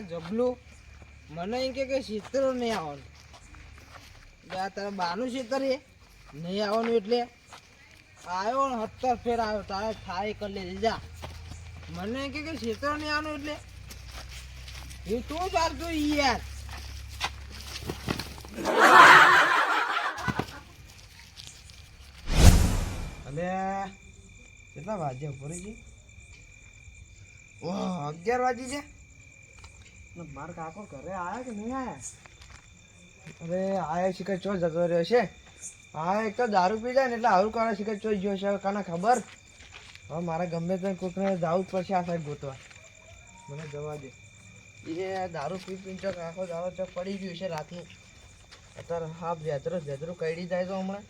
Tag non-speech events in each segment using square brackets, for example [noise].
જબલું. મને એમ કે શીતરો નહીં આવવાનું. આ તારે બાનું શીતર છે? નહીં આવવાનું એટલે? આવ્યો ને સત્તર ફેર આવ્યો. તારે થાય કરી જા. મને એમ કે શીતરો નહીં આવવાનું એટલે? એ તું ચાલતું યાર? અને કેટલા વાગ્યા છે ઓહ, અગિયાર વાગી છે માર કાકો ઘરે આયા કે નહીં આયા? અરે આયા શિખર ચો જતો રહ્યો છે. હા એક તો દારૂ પી જાય ને એટલે આવું કાળા શિખર ચો ગયો છે. કાને ખબર? હવે મારે ગમે તે કોકને જવું પડશે આ સાહેબ ગોતવા. મને જવા દે. એ દારૂ પી પીને ચોક આખો દારો ચોક પડી ગયું છે રાતનું. અત્યારે હા વેતરો વેતરો કઈડી જાય તો હમણાં.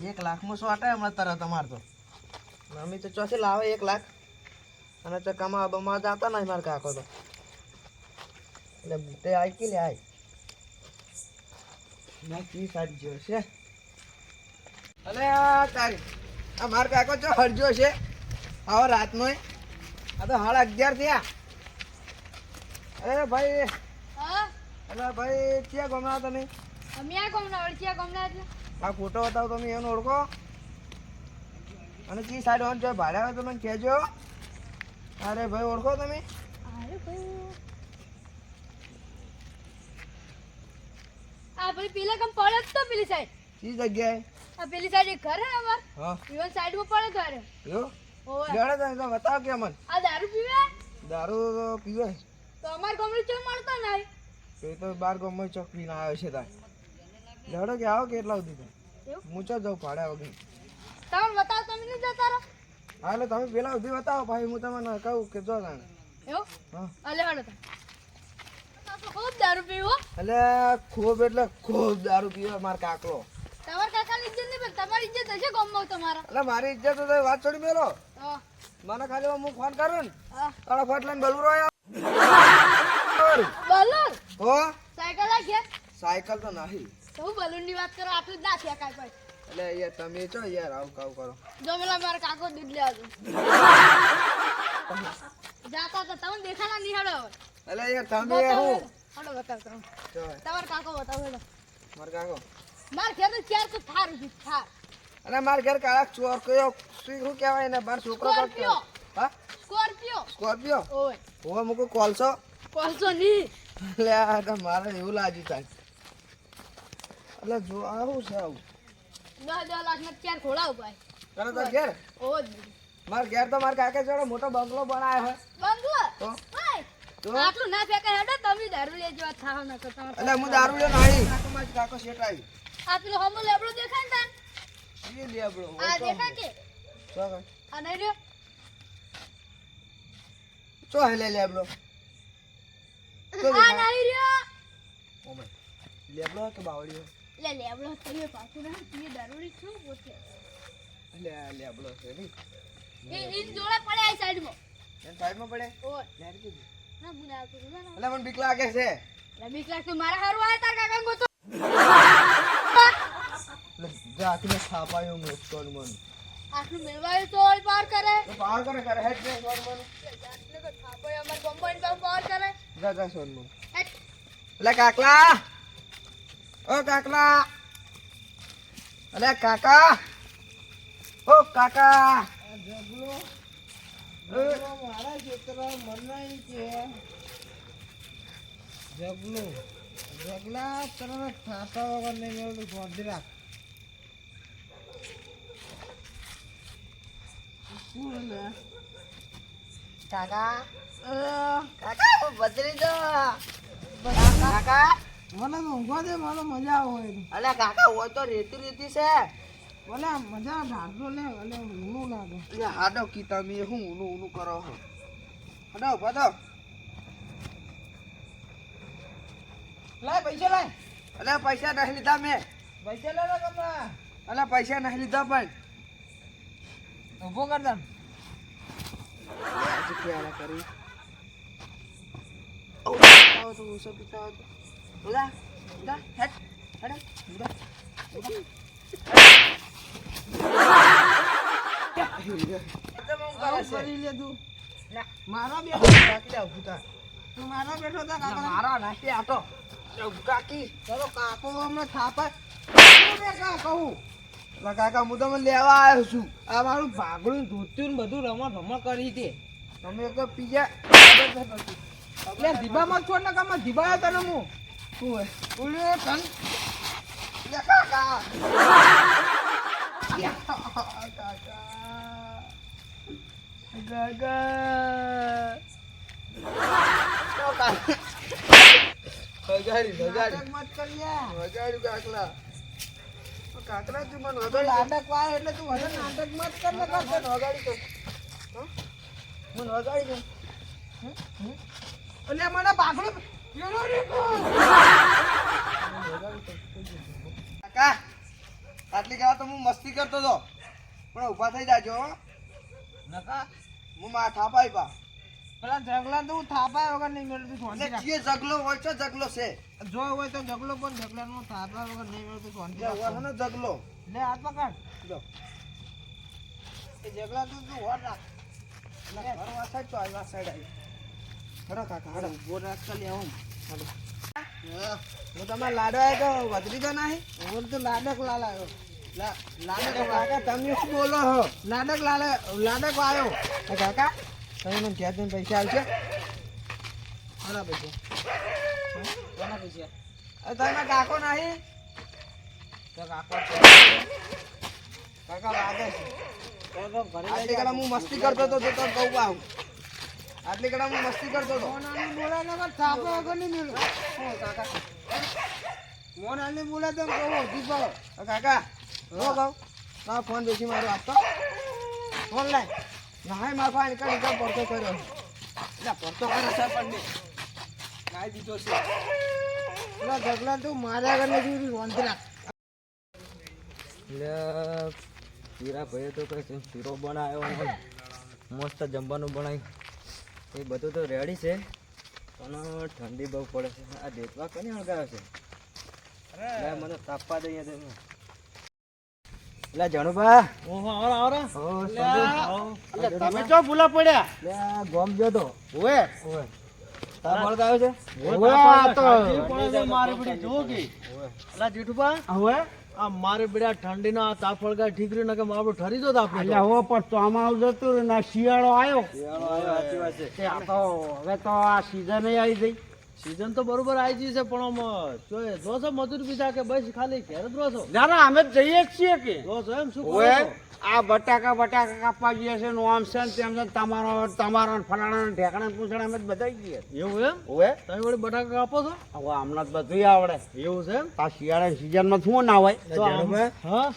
એક લાખમાં શું આટાય હમણાં તરત તમારે તો. અમે તો ચોથી લાવે એક લાખ. અને તો કમા બમા જતા નહીં મારે કાકો તો. એટલે બુટે આવી કે લે આય. ના કી સારી જો છે? અલે આ તારી આ માર કાકો ચો હરજો છે? આવો રાતનો આ તો સાડા અગિયાર થયા. અરે ભાઈ હા? અરે ભાઈ ક્યાં ગમના તમે? અમે આ ગામના ઓળખ્યા ગમના એટલે. આ ફોટો બતાવો તમે એનો ઓળખો? અને કી સાઈડ ઓન જો ભાડે આવે તો મને કહેજો. અરે ભાઈ ઓળખો તમે? અરે ભાઈ. ભાઈ પેલા કમ પડે તો પેલી સાઈડ કઈ જગ્યાએ? આ પેલી સાઈડ એક ઘર હે અમાર. હા. ઈવન સાઈડમાં પડે ઘર જો? ઓય તમે તો બતાવો કે મને આ દારૂ પીવે? દારૂ તો પીવે. તો અમાર ગામડું ચો મળતો નહીં. તો તો બાર ગામમાં ચોક પીને આવ્યો છે તાર. લડો કે આવો કેટલા સુધી તો? હું ચો જાઉં ભાડે વગર. તમે બતાવો તમે નહીં જતા રહો. હા એટલે તમે પેલા સુધી બતાવો ભાઈ હું તમને કહું કે જો જાણે એવું? હા. અલે હડો તમે. તો ખૂબ દારૂ પીવો? એટલે ખૂબ એટલે ખૂબ દારૂ પીવો માર કાકલો. તમાર કાકાની ઇજ્જત નહીં પણ તમારી ઇજ્જત હશે ગામમાં તમારા. એટલે મારી ઇજ્જત તો વાત છોડી મેલો. મને ખાલી હું ફોન કરું ને તારો ફટ લઈને બલુ આવ્યો બલુર? હો? સાયકલ આ સાયકલ તો નહીં. તો બલુર બલૂનની વાત કરો આટલું જ ના થયા કાંઈ પણ. એટલે યાર તમે છો યાર આવું કાવ કરો. જો પેલા મારા કાકો દૂધ લેવા આવજો [laughs] જાતા તો તમને દેખાના નિહાળો એટલે યાર તમે હું? હડો બતાવ તમે જો. કાકો બતાવો હેલો માર કાકો. માર ઘેર તો ચાર તો થાર ઊભી થાર? અને માર ઘેર કાળા ચોર કયો શું શું કહેવાય ને બાર છોકરો સ્કોર્પિયો. હા? સ્કોર્પિયો. સ્કોર્પિયો? ઓય. હોવે મુકો કોલસો? કોલસો નહીં. એટલે આ તો મારે એવું લાગ્યું થાય એટલે જો આવું છે આવું? દસ દસ લાખ ના ચાર ખોળા ભાઈ? કરે તો ઘેર? ઓ માર ઘેર તો માર કાકે જોડે મોટો બંગલો બનાવ્યો હોય બંગલો? તો? આટલું ના ફેંકાય હેડો તમે દારૂ લઈ જવા થાવ ના એટલે હું દારૂ લેવાનો આવી કાકો માર કાકો શેઠ આવી આ પેલો હમો લેબડો દેખાય ને તાન? એ લે આ કે? આ નહીં ચો આ નહીં કે બાવળીઓ લે લેબડો તમે પાછું ના પીએ દારૂડી છું પોતે લે લેબલો છે ની એ ઇન જોડે પડે આ સાઈડમાં એ સાઈડમાં પડે ઓ લેર કે ના મુના આવતું ના ના એટલે મને બીક લાગે છે. બીક લાગતું મારા હારું આય તાર કાકા ગોતો. એટલે જાતીને થાપાયો મેં સોન મન. આખું મેળવાયું તો ઓલ પાર કરે. પાર કરે કરે હેડ ને સોન મન. જાતને કો થાપોય અમાર કોમ્બાઈન તો પાર કરે. જા જા સોન મન. એટલે કાકલા. ઓ કાકલા. અલે કાકા. ઓ કાકા. મારા ખેતરો મરનાઈ છે જગલું જગલા તને વગર નહીં મેળવું ગોંધી રાખ કાકા? કાકા હું બદલી દો કાકા? મને ઊંઘવા દે મને મજા આવે. અલ્યા કાકા હોય તો રેતી રેતી છે. બોલે મજા ઢાળતો લે અને ઊનું લાગે. એટલે હાડો કી તમે હું ઊનું ઊનું કરો હાડો પાડો લાય પૈસા લાય. અલે પૈસા નહીં લીધા મેં. પૈસા લે લો અલે પૈસા નહીં લીધા પણ. ઊભો કર દમ કરી? ઓ તો ઉસો પીતા હેડ હેડ ઉડા ઉડા મારા બે રાખી દે ભૂતા તું મારા બેઠો મારા નાખી આટો કાકી. ચલો કાકો હમણાં થાપા. કહું? કાકા હું તમને લેવા આવ્યો છું. આ મારું ભાગડું ધોત્યું ને બધું રમણ ભમણ કરી દે તમે એક પીજા. એટલે ધીબામાં છોડ ને કામ ધીબા તને હું. હોય? બોલ્યો તન. કાકા. કાકા. તો કાકા વગાડી વગાડી મત કર્યા વગાડ્યું કાકલા કાકલા તું મને નાટક વાય એટલે તું વધારે નાટક મત કર ને કાકા વગાડી તો? મને? એટલે મને? મને તો. કાકા આટલી કહેવા તો હું મસ્તી કરતો હતો, પણ ઊભા થઈ જાજો. નકા હું માં થાપાઈ બા. પેલા જગલા તો હું થાપાય વગર નહીં મેળવતું એટલે જે જગલો હોય છે જગલો છે. જો હોય તો જગલો પણ જગલા નું થાપા વગર નહીં મેળવતું શાંતિ રાખો ને જગલો. લે હાથ પકડ. જો. એ જગલા તું તું હોર રાખ. ઘર વાસાય તો આ સાઈડ આવી. ખરો કાકા હાડો. બોર રાખ ચાલી આવું. હાડો. હું. તમારે લાડો તો વધરી તો નહીં હું તો લાડક લાલ આવ્યો. લાડક કાકા તમે શું બોલો હો લાડક લાડે લાડક આવ્યો કાકા તમે મને જઈને પૈસા આવશે કોના પૈસા? કોના પૈસા. તમે કાકો નહીં? તો કાકો કાકા વાગે છે. આટલી કડા હું મસ્તી કરતો હતો તો કહું આવું. આટલી કડા હું મસ્તી કરતો હતો. કાકા? મોનાલી બોલે તો કહું દીપો કાકા હો કહું ના ફોન બેસી મારો આપતો. ફોન લાય. ના મારા ફાઈન કરી તો પડતો કર્યો. એટલે પડતો કર્યો છે પણ નહીં કાંઈ દીધો છે. એટલે ઝગડા તું મારા ઘરને જેવી રોંધી રાખ એટલે પીરા ભાઈએ તો કઈ શીરો બનાવ્યો ને મસ્ત જમવાનું બનાવ્યું. એ બધું તો રેડી છે પણ ઠંડી બહુ પડે છે. આ દેખવા કોને હળગાવે છે? મને તાપવા દઈએ છે એટલે જણુભા ઓ, સંજય. તમે ચો ભૂલા પડ્યા? લે ગોમ જો તો. ઓએ ઓય. તાપ હળગાવે છે? ઓએ આ તો હવે આ મારે બેડા ઠંડીના ના તાપ ફળગા ઠીક રહ્યું ને કે મારું ઠરી જો તાપ એટલે હો પણ ચોમાસું જતું ને શિયાળો આવ્યો. શિયાળો આવ્યો, સાચી વાત છે. તે આ તો હવે તો આ સીઝન આવી ગઈ. સીઝન તો બરોબર આવી ગઈ છે પણ આમ જો જો છો મજૂર બીજા કે બસ ખાલી ઘેર જ રહો છો? ના અમે જઈએ જ છીએ કે. છો એમ શું આ બટાકા બટાકા કાપવા જઈએ છે નો આમ છે તેમ છે તમારો તમારો ફલાણા ને ઢેકણા ને અમે જ બધાઈ જઈએ. એવું એમ? ઓએ તમે વળી બટાકા કાપો છો? હવે હમણાં જ બધું આવડે. એવું છે એમ? આ શિયાળાની સિઝનમાં શું ના હોય? તો અમે હા?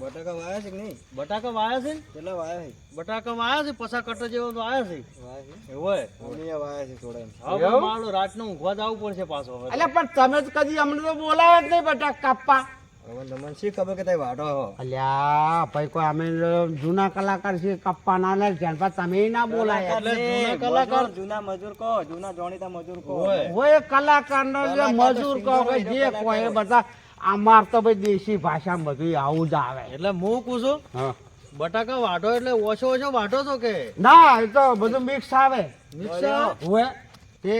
બટાકા વાયા છે કે નહીં? બટાકા વાયા છે એટલે કેટલા વાયા છે? બટાકા વાયા છે પસા કટર જેવો તો આવ્યા છે. વાયા છે? એવું હોય વાયા છે થોડા એમ. હવે? મારું રાતનું ઊંઘવા જવું પડશે પાછો હવે એટલે પણ તમે જ કદી અમને તો બોલાવે જ નહીં બટાકા કાપા હવે તમને શી ખબર કે તમે વાઢો હો? અલ્યા ભાઈ કોઈ અમે જૂના કલાકાર છે કપ્પા ના લે તમે ના બોલાય. એટલે જૂના કલાકાર જૂના મજૂર કહો જૂના જાણીતા મજૂર કહો. હોય. કલાકાર નો જે મજૂર કહો કે જે કહો બધા અમાર તો ભાઈ દેશી ભાષા બધું આવું જ આવે. એટલે હું કહું છું બટાકા વાટો એટલે ઓછો ઓછો વાટો છો કે? ના એ તો બધું મિક્સ આવે. મિક્સ હોય. તે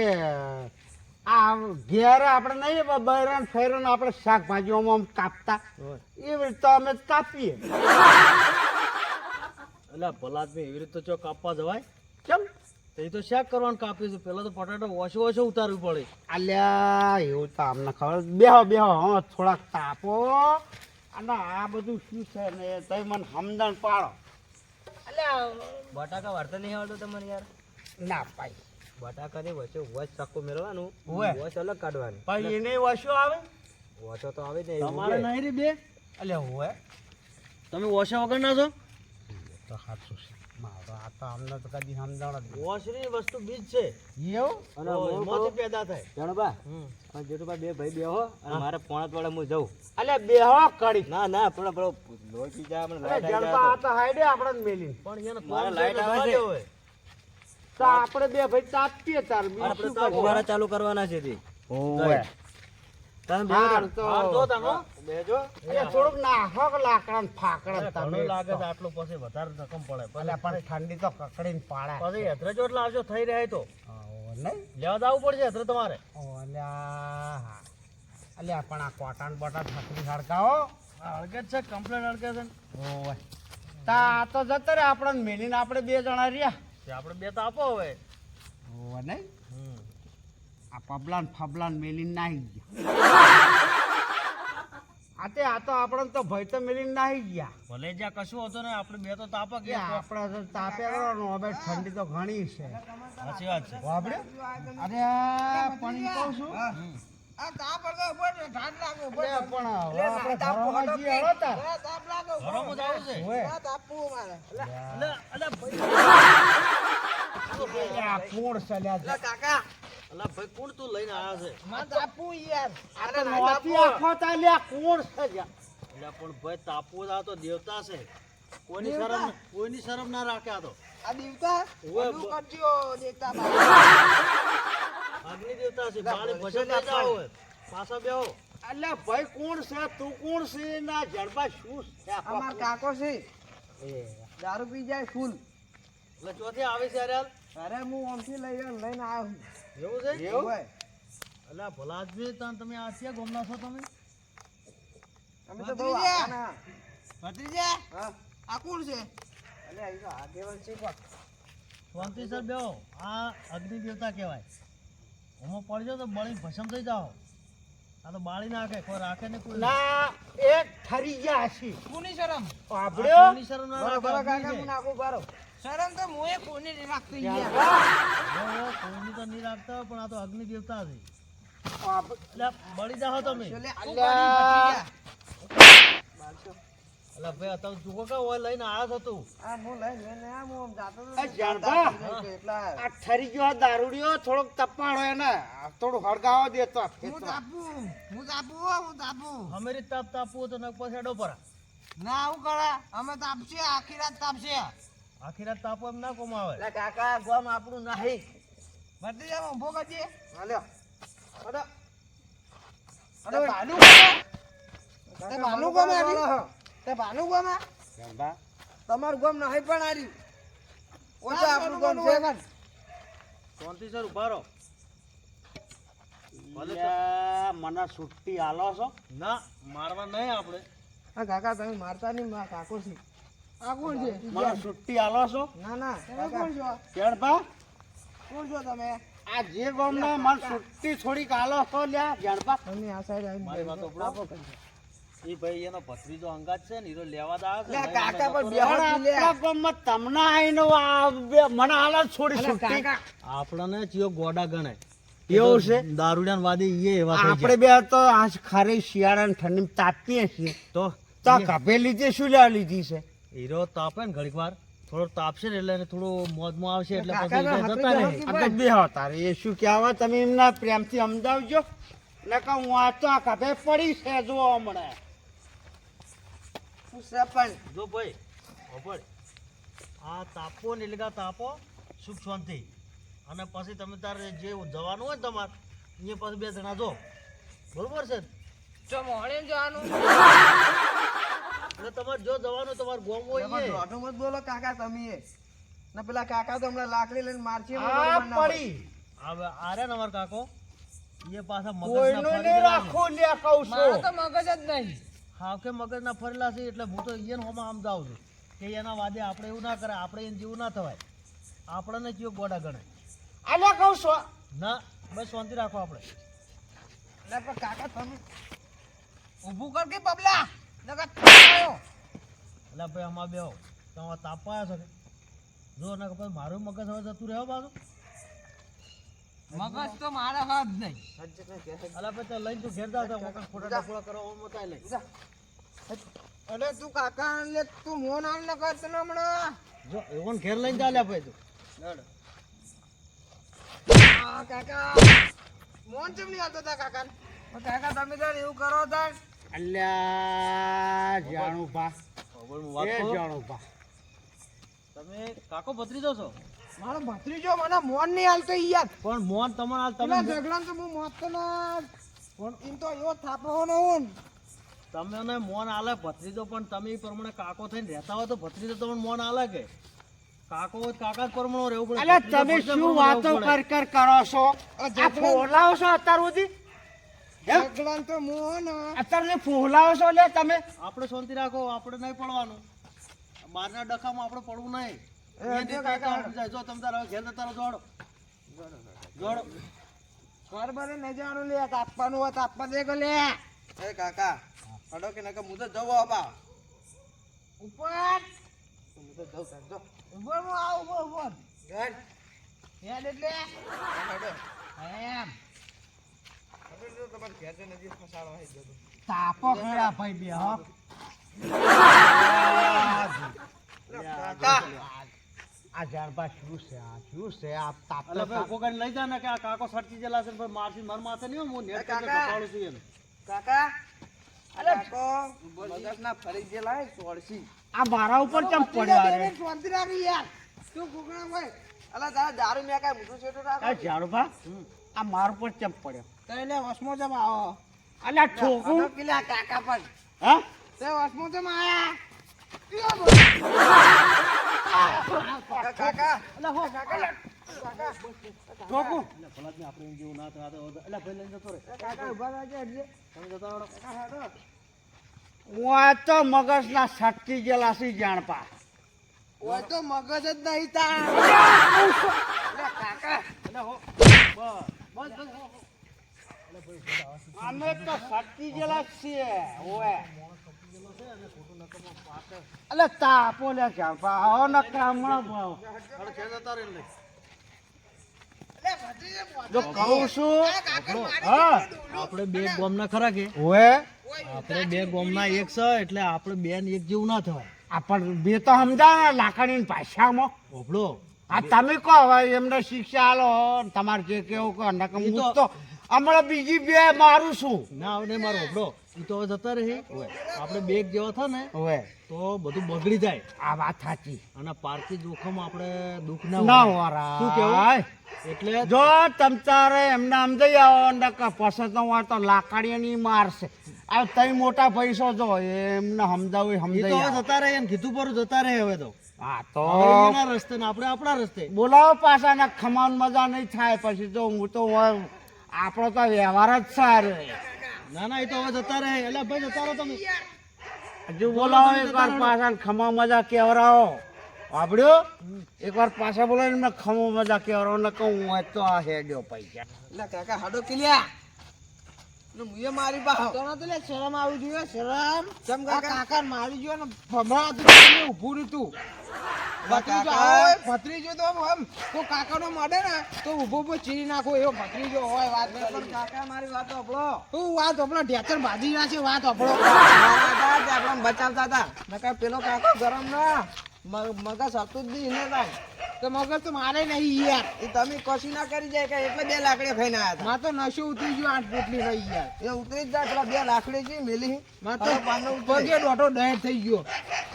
આ ઘેર આપણે નહીં બૈરાન ફેરણ આપણે શાકભાજીઓમાં આમ કાપતા. એવી રીતે અમે કાપીએ. એટલે ભલાદમી એવી રીતે ચો કાપવા જવાય? કેમ? તો એ તો શાક કરવાનું કાપ્યું છે. પેલા તો બટાટો ઓછો ઓછો ઉતારવું પડે. અલ્યા એવું તો અમને ખબર બેહો બેહો હા થોડાક તાપો. અને આ બધું શું છે ને તમે મને સમજણ પાડો. અલ્યા બટાકા વાર્તા નહીં આવડતો તમારે યાર? ના પાઈ બટાકા ની વચ્ચે વચ ચક્કુ મેળવાનું વચ અલગ કાઢવાની. પણ એને વસ્તુ આવે? વચો તો આવે ને તમારે નહીં રે બે? અલ્યા હોય તમે ઓછા વગર ના છો? તો સાચું છે. મારો આ તો અમને તો કદી સમજાણ જ વસ્તુ બીજ છે. એવું? અને કહું- પેદા થાય. જણબા અને જેટુબા બે ભાઈ બેહો અને મારે પોણત વાળા હું જઉં. અલ્યા બેહો કડી ના ના પણ બરો લોહી જા આપણે લાઈટ આ તો હાઈડે આપણે મેલી મારે પણ એને કોમ લાઈટ આવે છે. તો આપણે બે ભાઈ તાપીએ તાર તો. આપણે તો ફુવારા ચાલુ કરવાના છે તે. ઓય. તમે થોડુંક નાખો લાકડા ને ફાકડા તમે લાગે તો. આટલું પછી વધારે રકમ પડે. પણ ઠંડી તો કકડીને પાડે પછી હેતરે જો એટલે આવજો થઈ રહે તો. નહીં. લેવા જવું પડશે તો તમારે. ઓલ્યા અલ્યા પણ આ કોટન બોટન થકડી હડકાવો હળગે છે કમ્પ્લેટ હળગે છે ઓય. તા આ તો જતો રે આપણને મેલીને આપણે બે જણા રહ્યા. આપણે બે તો આપો હવે. નહીં? આ પબલાન ફબલાન મેલીને નાહી ગયા. આ તે આ તો આપણે તો ભય તો મેલીને નાહી ગયા. ભલે જ્યાં કશું હતું ને આપણે બે તો તાપ કે આપણે તો તાપે કરવાનું હવે ઠંડી તો ઘણી છે. સાચી વાત છે. આપણે? અરે આ પણ કહું છું. આ તાપ પડતો ઠાડ લાગે, પણ આપણે તાપ હળો તાપ લાગે, છે. મારે. કોણ છે કાકા. અલે ભાઈ કોણ તું લઈને આવ્યા છે? મારે તાપવું યાર. આ તો નોતી કોણ? છે એટલે પણ ભાઈ તાપવો આ તો દેવતા છે. કોઈની શરમ કોઈની શરમ ના રાખે આ તો. આ દીવતા? ઓય, કરજો દેખતા અગ્નિ દેવતા છે. લા, ભજન લઈ ના પાછા બેહો. અલ્યા ભાઈ કોણ છે? તું કોણ છે? ના જડબા શું છે? અમાર કાકો છે. દારૂ પી જાય ફૂલ. એટલે ચોથી આવે છે અરે હું ઓમથી લઈ લઈને આવ્યો છું એવું છે? એવું? હોય. એટલે ભલા આદમી તમે આ ગોમના છો તમે? અમે તો બહુ ભત્રીજા. ભત્રીજા! હા. આ કોણ છે? અલે આ તો આગેવાન છે કોણ? શાંતિ સર બેહો. આ અગ્નિ દેવતા કહેવાય. એમાં પડજો તો બળી ભસમ થઈ જાઓ. આ તો બાળી નાખે કોઈ રાખે ને કોઈ. ના એક ઠરી ગયા છે કોની શરમ? આપડ્યો કોઈની શરમ ના બરો, કાકા હું નાખું બરો. શરમ તો મોએ કોની નહીં રાખતી યાર. જો, તો નહીં રાખતા પણ આ તો અગ્નિ દેવતા છે. બળી જાઓ તમે. છેલ્લે આ અલ્યા. એટલે ભાઈ અત્યારે તું કા હોય લઈને આવ્યો છો આ હું લઈને લઈને આમ હું જાતો હતો. આ જાણબા. દારૂ પી જાય છે એટલા. આ ઠરી ગયો દારૂડિયો થોડોક તપાડો હોય ને આ થોડું હળગાવો દેતો હું તાપુ હું તાપુ હો, તાપું અમેરી તાપ તાપવું તો નક હેડો પર. ના આવું કરે અમે તાપશે આખી રાત તાપશે. આખી રાત તાપો એમ ના કોમાં આવે અલે કાકા ગોમ આપણું નહીં. જાવ ઊભો કરજે હાલ્યો અડો અડો ભાનુ? તે ભાનુ ગોમ? બોલો. તે ભાનુ ગોમાં જાણબા. તમારું ગોમ નહીં પણ હાર્યું. ઓછા આપણું ગોમ છે. છે શાંતિ સર ઊભા રહો. મને છુટ્ટી આલો છો. ના મારવા નહીં આપણે. હા કાકા તમે મારતા નહીં મારા કાકો છે. આ કોણ છે? મને છુટ્ટી આલો છો? ના ના કોણ છો? જાણબા કોણ છો તમે? આ જે ગામના મને છુટ્ટી થોડીક આલો છો લ્યા જાણબા તમે આ સાઈડ આવી મારી વાત. સાંભળો. એ ભાઈ એનો ભત્રીજો અંગાત છે ને એ લેવા દા લે, કાકા પણ બે પણ હાથ લે. આપણા ગામમાં તમને આઈનો આ મને આલો છોડી છુટ્ટી આપણને ચિયો ગોડા ગણે એવું છે? દારૂડિયાન વાદી એવા આપણે બે તો આજ ખારી શિયાળાની ઠંડી તાપીએ છીએ. તો તો આ લીધી શું લેવા લીધી છે? હીરો તાપે ને ઘડીક વાર. થોડો તાપશે ને એટલે એને થોડું મોજમાં આવશે એટલે પછી જતા રહે. તો બે તારે એ શું કહેવા તમે એમના પ્રેમથી સમજાવજો. નકર હું આ તો આ કભે પડી છે જો હમણાં. સરપંચ જો ભાઈ હોભળ. આ તાપો ને એટલે કે તાપો સુખ શાંતિ. અને પછી તમે તારે જે જવાનું હોય ને તમારે અહીંયા પછી બે જણા જો. બરોબર છે? જો મોહણે જવાનું. [laughs] એટલે તમારે જો જવાનું તમારે ગોમ હોય એમાં ઈએ. મત બોલો કાકા તમે ને પેલા કાકા તો હમણાં લાકડી લઈને મારશે ના હોય. પડી હવે આરે રહ્યા ને કાકો. એ પાછા મગજના કોઈનું નહીં ફરેલા રાખો લે કહું મારો છું તો મગજ જ નહીં. હા કે મગજના ફરેલા છે એટલે હું તો એને હોમાં આમ જાઉં છું. કે એના વાદે આપણે એવું ના કરે આપણે એને જેવું ના થવાય. આપણને કયો ગોડા ગણે આલે કહું છું. ના બસ શાંતિ રાખો આપણે. કાકા તમે ઊભું કર કે બબલા. એટલે ભાઈ આમાં બેહો તમારે તાપવા છો. જો ના પછી મારું મગજ હવે જતું રહ્યો બાજુ મગજ તો મારા હાથ નહીં. અલા પછી લઈને તું ઘેર જા જા, વખત ખોટા ટપોળા કરવા ઓમ મતાઈ લઈ અરે તું કાકા લે તું મોન આલ ન કર તને હમણાં. જો એવો ને ઘેર લઈને ચાલ્યા ભાઈ તું. કાકા મોન ચમ નહીં આવતો તા કાકા કાકા તમે તાર એવું કરો તાર. અલ્યા જાણું બા હવે હું વાત એ જાણું બા તમે કાકો ભત્રીજો છો? મારો ભત્રીજો મને મોન નહીં હાલતો યાર. પણ મોન તમારા પેલા તમે ઝઘડા તો હું મોત તો ના પણ એમ તો એવો થાપવાનો હું. તમે મોન આલે ભત્રીજો પણ તમે પ્રમાણે કાકો થઈને રહેતા હોય તો ભત્રીજો તમને મોન આલે કે? કાકો કાકા જ પરમણો રહેવું પડે. અલ્યા તમે શું વાતો કર કર કરો છો? આ છો અત્યાર સુધી? એમ? તો મોહ ને. અત્યારે ફોહલાવો છો લે તમે આપણે શાંતિ રાખો આપણે નહીં પડવાનું. બહારના ડખામાં આપણે પડવું નહીં. જો તમ તારા ઘેર જતા રહો, જોડો જોડો ઘર બરે ન જવાનું લે તાપવાનું હોય તાપવા દે લે એ કાકા હડો કે નકર હું તો જવું આપા. ઉપર. હું તો જઉં તાર જો. ઉપર હું આવું ઉપર ઉપર હેડ હેડ. એટલે એમ હડો જો તમારે ઘેર જે નજીક ફસાડો હોય જતો તાપો ખરા ભાઈ બે હો. કાકા આ ઝાડપા શું છે આ શું છે આ તાપ એટલે ભાઈ લઈ કે આ કાકો સટકી ગયેલા છે ભાઈ મારથી માર માથે નહીં હું નેટ કાકા. છું એને. કાકા. કાકો. આ ઉપર ચમ પડ્યા રે? શાંતિ રાખી યાર. શું કુકડા ભાઈ અલા તારા દારૂ મેં કાંઈ મોટું છેટું આ ઝાડપા આ મારા ઉપર ચમ પડ્યો? તો એને વસમો જમ આવો. અલ્યા ઠોકું. પેલા કાકા પણ. હા? તે વસમો જમ આયા. કાકા હો, કાકા ઠોકું અલા ભલાદમી આપણે જેવું ના થાય તો- અલા ભાઈ લઈને જતો રહે. કાકા ઊભા રહેજે એટલે તમે જતા રહો. કાકા હું તો મગજના સટકી ગયેલા છે જાણપા. ઓય તો મગજ જ નહીં તા કાકા. બસ, બસ. અમે તો સટકી ગયેલા છીએ ઓએ. અલે તાપો લે જાણપા આવો ન કામણા ભાવ રહે ને લઈ. લે જો કહું છું હા. આપણે બે ગોમના ખરા કે? ઓએ. આપણે બે ગોમના એક છે એટલે આપણે બે ને એક જેવું ના થાય આપણ બે તો સમજાય ને પાછામાં. ઓભળો આ તમે કહો હવે એમને શિક્ષા આલો તમારે જે કેવું કહો નકમ હું તો હમણાં બીજી બે મારું છું. ના આવને મારો. ઓભળો ઈ તો જતા રહે. આપણે બે એક જેવા થાય ને હવે. તો બધું બગડી જાય. આ વાત સાચી. અને પારથી જોખમ આપણે દુઃખ ના ના વારા શું કહેવાય એટલે જો તમતારે એમને એમને જઈ આવો નકર પછી તો હોય તો લાકડીની મારશે. આ તઈ મોટા પૈસો જો એમને સમજાવું સમજાવી તો. જતા રહે એમ કીધું પર જતા રહે હવે તો. હા તો રસ્તે ને આપણે આપણા રસ્તે. બોલાવો પાછા ને ખમાન મજા નહીં થાય. પછી તો હું તો હોય આપણો તો વ્યવહાર જ સારો ના ના એ તો હવે જતા રહે. એટલે ભાઈ જતા રહો તમે. હજુ બોલાવો એકવાર પાછા ખમા મજા કેવરાવો. વાપડ્યો એકવાર પાછા બોલાવીને ખમો મજા કેવરાવો ને કહું હોય તો આ હેડ્યો પૈસા. એટલે કાકા હાડો કિલ્યા. મુએ મારી પાસે તો તો લે શરમ આવી જોઈએ શરમ. ચમ કાકા કાકા મારી ગયો ને ભમરા તું ઊભું રહ્યું તું. ભત્રીજો હોય ભત્રીજો તો આમ તો કાકાનો ને તો ઊભો ઊભો ચીરી નાખો એવો ભત્રીજો હોય વાત કાકા મારી વાત આપણો તું વાત આપણો ઢેચર ભાજી ના છે વાત આપણે. બચાવતા હતા. નકર પેલો કાકો ગરમ ના. મગજ હતું જ નહીં તો મગજ તો મારે નહીં યાર. એ તમે કશું ના કરી જાય કે એટલે બે લાકડી ખાઈને આવ્યા માં તો નશો ઉતરી ગયો આઠ પોટલી રહી યાર એ ઉતરી જ જાય પેલા બે લાકડી છે મેલી. માં તો પગે દોઢો દહેજ થઈ ગયો.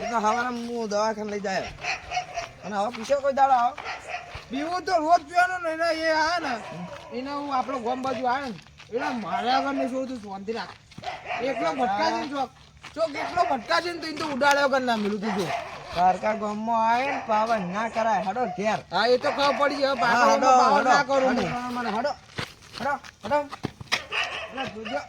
એ તો હવાના હું દવાખાને લઈ જાય. અને હવે પીછો કોઈ દાડો આવો? પીવું તો રોજ પીવાનું ને એ આવે ને. એને હું આપણો ગોમ બાજુ આવે ને એટલે મારે આગળ નહીં જોયું તું શાંતિ રાખ. એકલો ભટકા છે ને કેટલો ભટકા છે ને તો તો ઉડાડ્યો કર ના મિલું તું જો. કારકા ગામમાં આવે ને પાવન ના કરાય હડો ઘેર. હા એ તો ખબર પડી જાય પાવન ના કરું મને હડો હડો હડો. હડો જોજો.